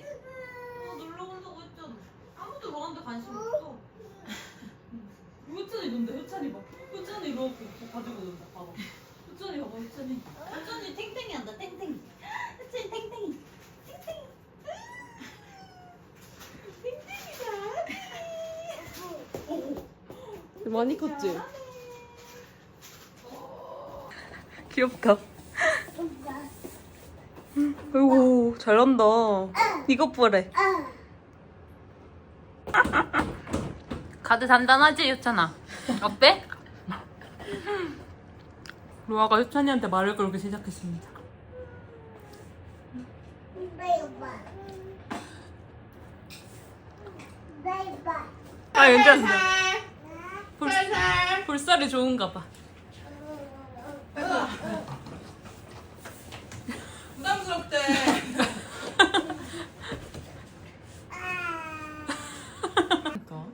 해? 어, 놀러 간다고 했잖아. 아무도 너한테 관심 없어. 효찬이 논다, 효찬이 봐. 효찬이 이러고 가지고 논다, 봐봐. 효찬이 봐봐, 효찬이. 효찬이 탱탱이 한다, 탱탱이. 효찬이 탱탱이. 탱탱이. 탱탱이다. 오, 많이 컸지? 귀엽다. 아이고 잘한다. 이것 보래. 가드 단단하지, 효찬아? 어때? 로아가 효찬이한테 말을 걸기 시작했습니다. 아 괜찮은데. 불, 불살이 좋은가 봐. 부담스럽대. 그러니까.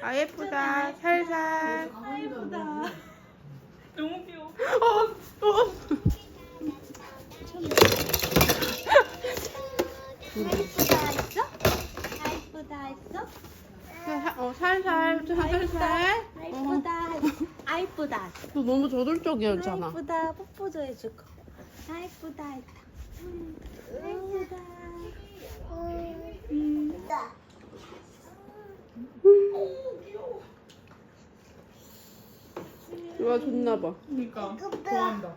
아 예쁘다 살살 아, 예쁘다. 너무 귀여워. 어 살살 살살 아이쁘다 아이쁘다 너 너무 저돌적이었잖아. 아이쁘다 뽀뽀도 해주고. 아 이쁘다 아이쁘다. 로아 좋나봐. 그러니까 좋아한다.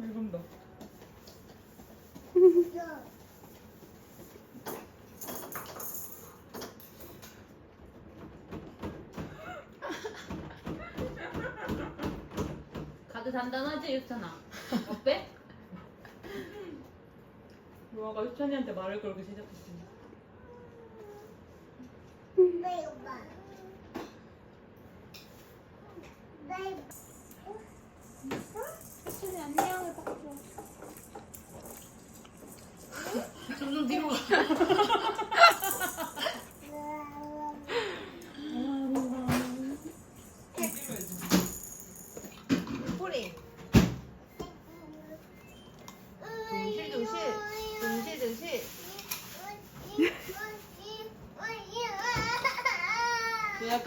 읽은다. 가드 효찬아? 어때? 로아가 효찬이한테 말을 걸기 시작했습니다 점점 뒤로 가.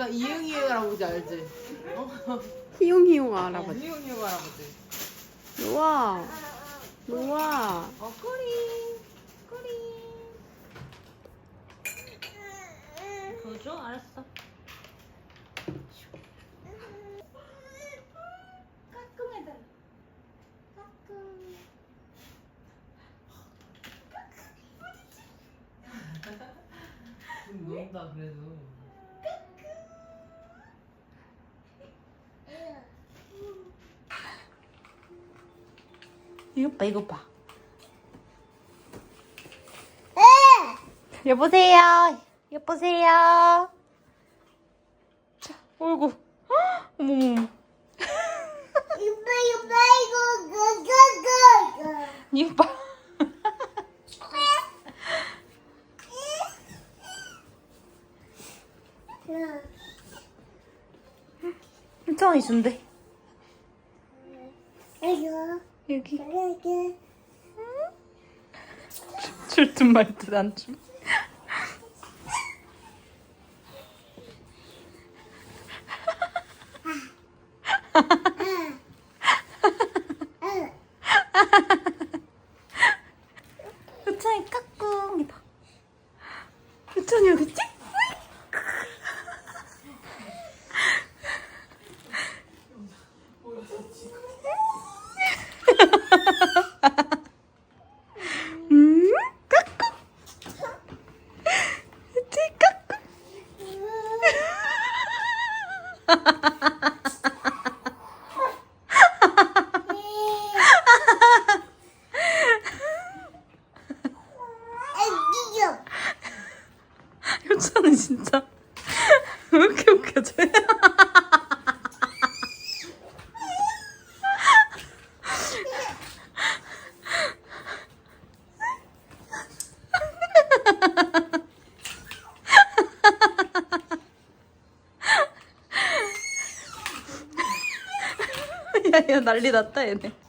약간 이응이응 할아버지 알지? 희용희용 할아버지 이응이응 할아버지. 로아 로아 어 꼬리 꼬리 보여줘? 알았어. 까꿍해달라 까꿍 좀 논다 그래도. 이것 봐, 이것 봐. 여보세요. 여보세요. 자, 어이구. 헉, 어머머머. 이것 봐. 효찬이 준대. 여기. 줄듯 말듯 안 춤. 효찬이 까꿍 해봐. 효찬이 여기 있지? 음, 까꿍. 효찬이 까꿍. 효찬이 진짜 왜 이렇게 웃겨져? 야 난리 났다 얘네.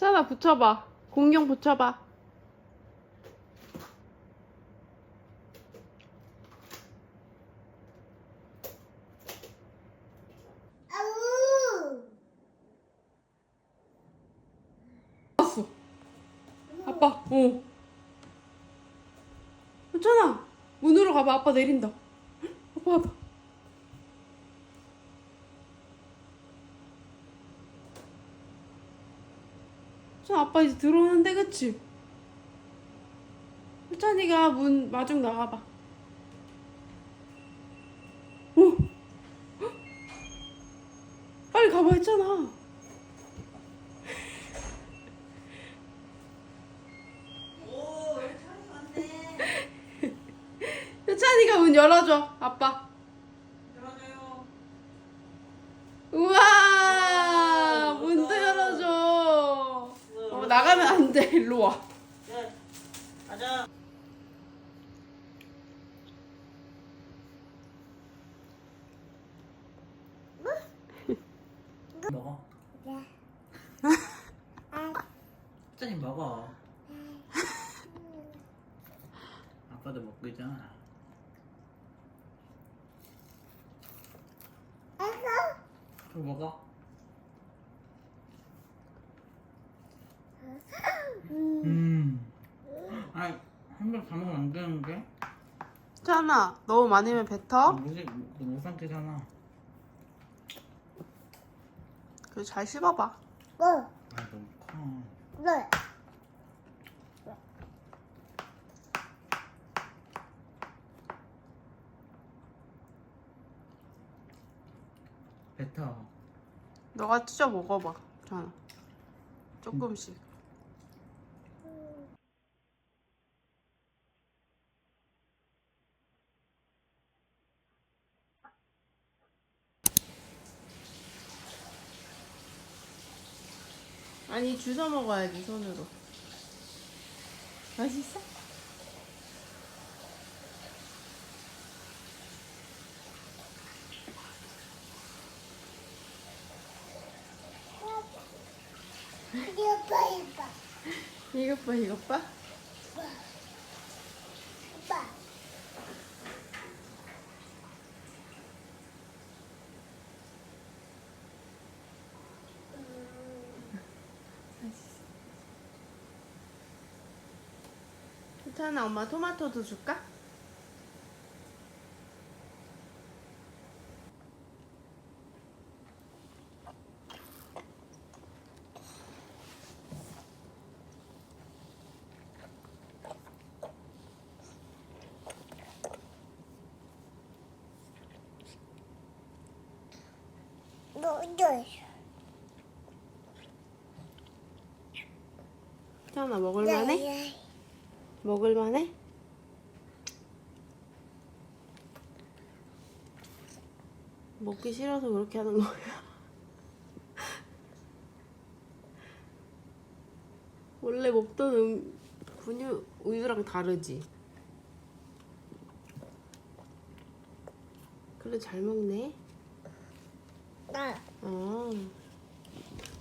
괜찮아 붙여봐. 공룡 붙여봐. 왔어. 아빠, 어. 괜찮아. 문으로 가봐. 아빠 내린다. 아빠, 아빠. 자, 아빠 이제 들어오는데, 그치? 효찬이가 문 마중 나가봐. 오! 헉! 빨리 가봐 했잖아. 효찬이가 문 열어줘, 아빠. 열어줘요. 우와, 문도 열어줘. 어, 나가면 안 돼, 일로 와. 네. 가자. 먹어. 짠이 먹어. 아빠도 먹고 있잖아. 그거 먹어. 음. 아니, 한번 다 먹으면 안 되는데? 효찬아, 너무 많으면 뱉어. 무슨, 못 삼키잖아. 그래, 잘 씹어봐. 뭐? 아, 너무 커. 네. 뱉어. 너가 찢어 먹어봐, 효찬아. 조금씩. 아니 주워 먹어야지 손으로. 맛있어? 이거 봐. 이것 봐, 이것 봐. 봐. 효찬아, 엄마 토마토도 줄까? 효찬아, 먹을만해? 먹을만해? 먹기 싫어서 그렇게 하는 거야. 원래 먹던 음, 분유 우유랑 다르지. 그래 잘 먹네. 나, 아,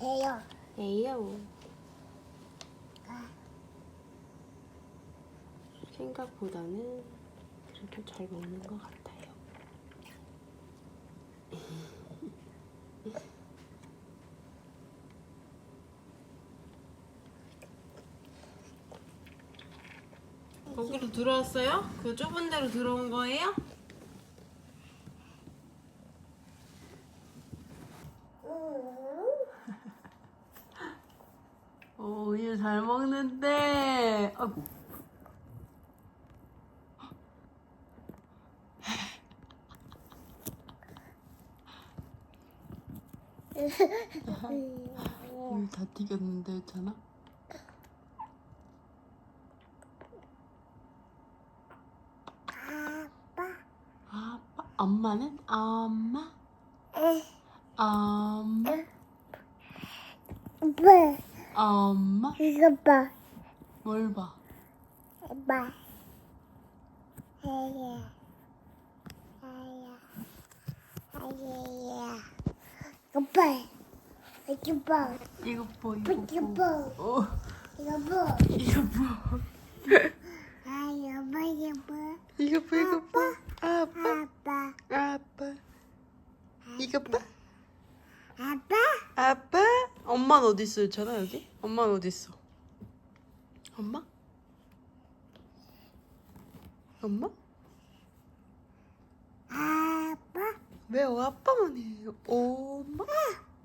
에요. 에이요. 생각보다는 그래도 잘 먹는 것 같아요. 거기로 들어왔어요? 그 좁은 데로 들어온 거예요? 우유 다 튀겼는데 했잖아. 아빠. 아빠, 엄마는 엄마, 에. 엄마, 뭐? 엄마. 이거 봐. 뭘 봐? 봐. 아야. 아야. 아야. 이거 봐. 이거 봐. 이거 보, 이거. 봐. 어, 이거 봐. 이거 보. 아, 이거 봐. 이거 봐. 이거 보, 이거 보. 아빠, 아빠. 아빠. 이거 봐. 아빠. 아빠? 엄마는 어디 있어, 있잖아 여기? 엄마는 어디 있어? 엄마? 엄마? 아빠. 왜 어, 아빠만 해? 엄마?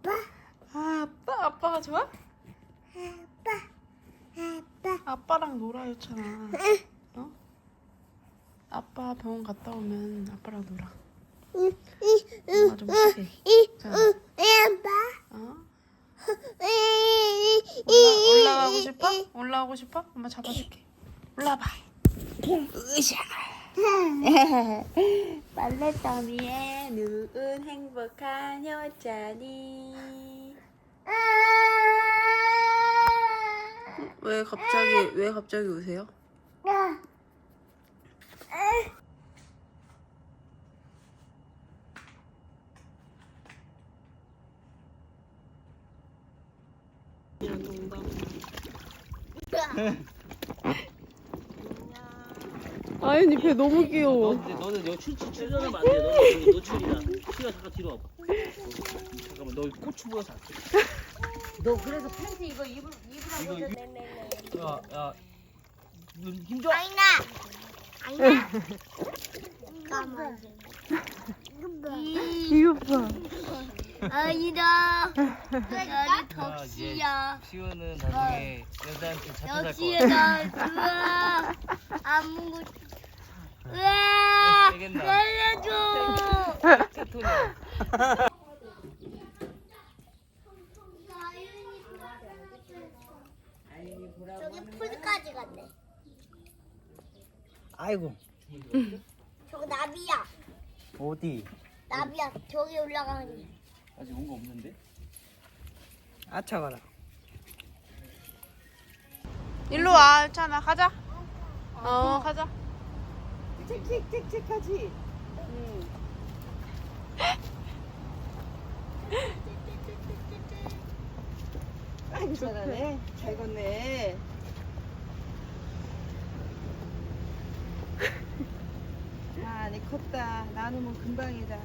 아빠. 아빠? 아빠가 좋아? 아빠. 아빠. 아빠랑 놀아요잖아. 어? 아빠 병원 갔다 오면 아빠랑 놀아. 엄마 좀 쉬게. 이, 자. 어? 이, 올라, 올라가고 싶어? 올라가고 싶어? 엄마 잡아줄게. 올라봐. 으쌰. 빨래더미에 누운 행복한 여자니. 왜 갑자기 왜 갑자기 우세요? 배 너무 귀여워. 근데 너는 여기 출, 출연하면 안 돼. 너 여기 노출이야. 시가 잠깐 뒤로 와봐. 어, 잠깐만, 너 고추보다 작지? 너 그래서 팬티 이거 입을 입으라고 이거 했어. 야, 야, 눈 힘줘. 아이나. 아이나. 까만. 이거 봐. 아이다. 여기 야, 덕시야. 시우는 나중에 여자한테 잡혀갈 덕시야 거나 우와 아무것도 되겠나? 살려줘. 저기 풀까지 갔네. 아이고. 저거 나비야. 어디? 나비야. 저기 올라가는. 아직 온 거 없는데? 아 차 가라. 일로 와, 찬아 가자. 어, 가자. 칙칙칙칙 하지. 아이고 잘하네. 잘 걷네. 아, 내 컸다. 나누면 금방이다.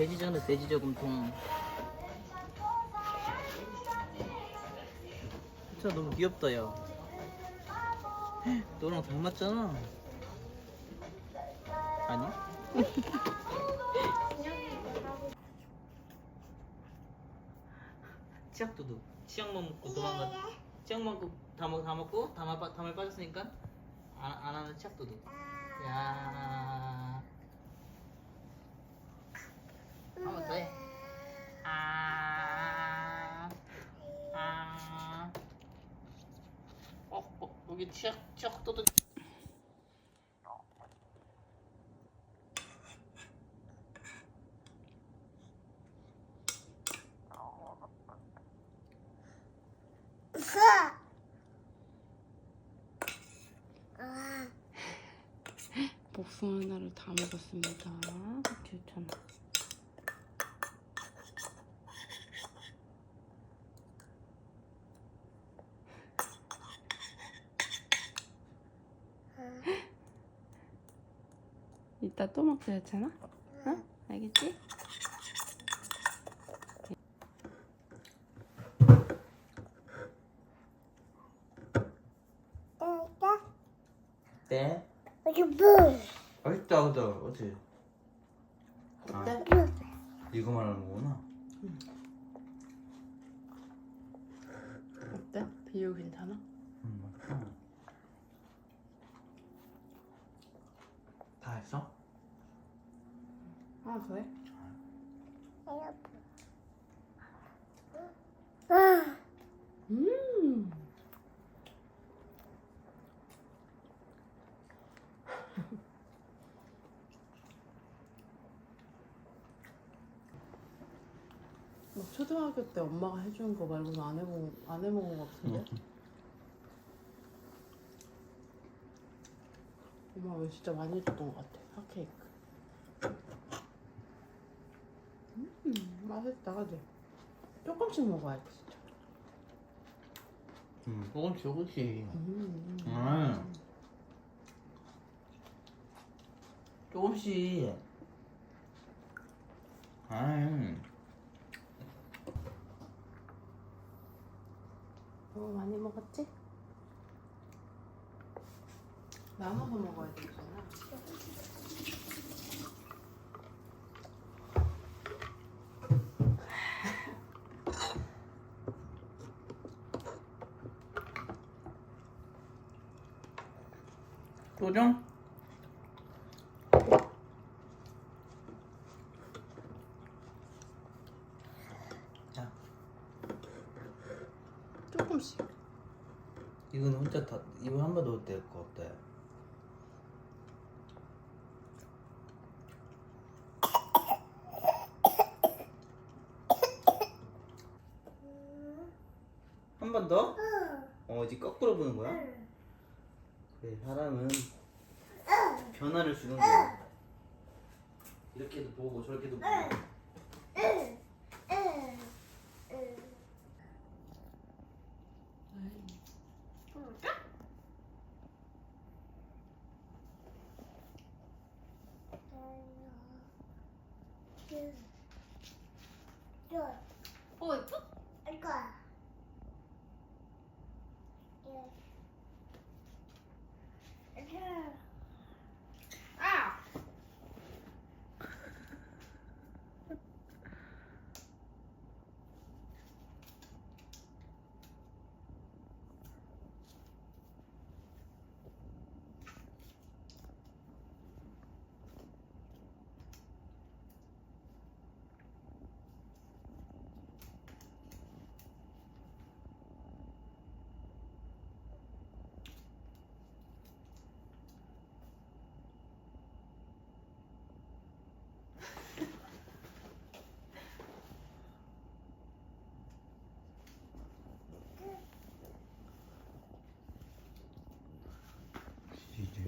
돼지잖아 돼지 저금통. 진짜 너무 귀엽다 야 너랑 닮았잖아. 아니? 치약 도둑. 치약만 먹고 도망가. 치약만 먹고 다, 먹, 다 먹고 빠, 담을 빠졌으니까 안, 안 하는 치약 도둑. 야 한번 더 해. 아, 아. 어, 어, 여기 치약, 치약. 아, 복숭아 하나를 다 먹었습니다. 괜찮아. 이따 또 먹자 했잖아? 어? 알겠지? 네. 맛있다 그다 어치 어때? 이거 말하는 거구나 어때? 비유 괜찮아? 음 맛있다 다 했어? 더 해? 아, 음. 막 초등학교 때 엄마가 해주는 거 말고는 안 해먹은 안 해먹은 거 같은데? 엄마 왜 진짜 많이 해줬던 것 같아 핫케이크. 음 맛있다 그지? 조금씩 먹어야 돼 진짜. 음 조금씩 조금씩 음. 음. 조금씩 아이 너무 많이 먹었지? 나눠서 먹어야 되잖아. 또 좀? 자 조금씩. 이건 혼자 다 이거 한 번 넣을 때거 어때? 한번 더? 어 이제 거꾸로 보는 거야? 그래 사람은 변화를 주는 거야 이렇게도 보고 저렇게도 보고 어, 예뻐? 이거. 아! 이제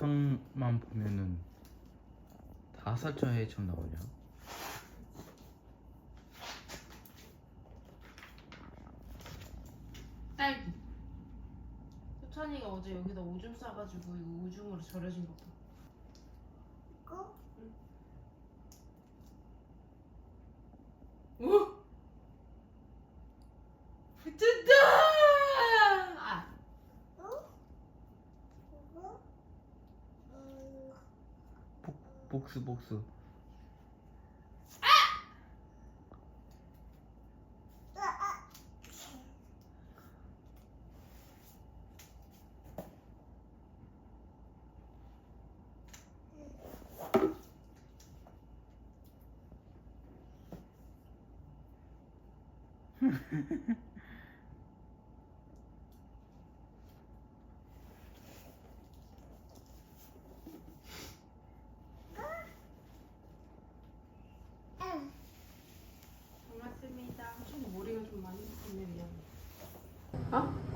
영상만 보면은 다섯 자회처럼 나오냐? 딸기. 효찬이가 어제 여기다 오줌 싸가지고 이거 오줌으로 절여진 거. 봐. 이 복수 복수. 고맙습니다. 좀 머리가 좀 많이 붙네 미안.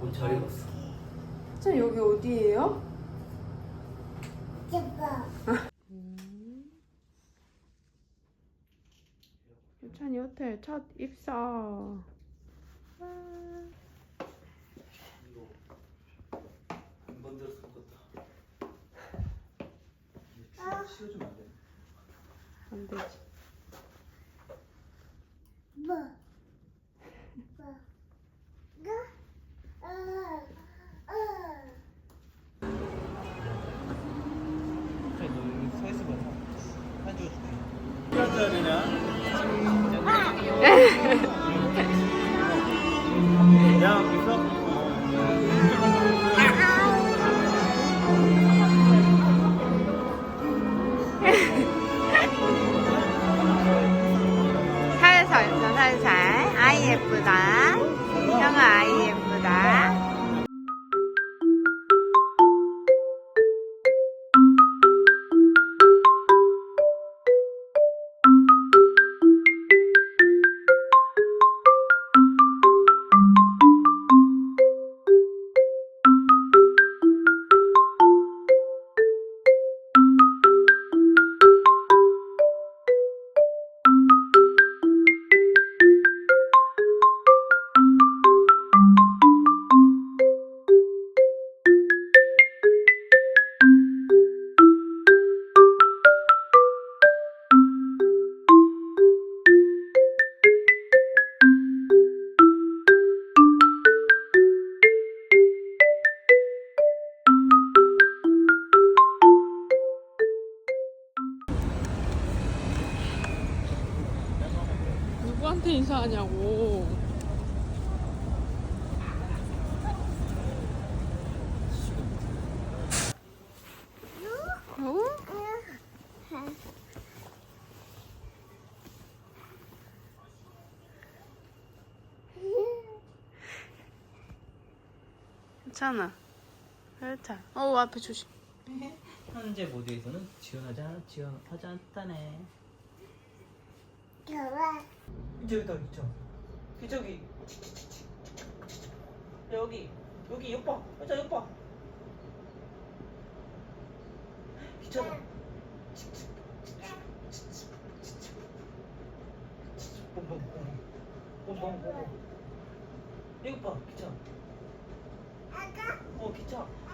옷 잘 입었어. 자 여기 어디예요? 예뻐. 유찬이 호텔 첫 입사. 씌워주면 안 돼. 안 되지. 누구한테 인사하냐고. 어? 괜찮아. 괜찮아. 어 앞에 조심. 현재 모드에서는 지원하지 않, 지원하지 않다네. 좋아. 저기다 있죠. 저기. 여기 여기 옆 봐. 여자 옆 봐. 귀찮아. 뽕뽕뽕. 뽕뽕뽕. 이거 봐. 귀찮아. 어 귀찮아.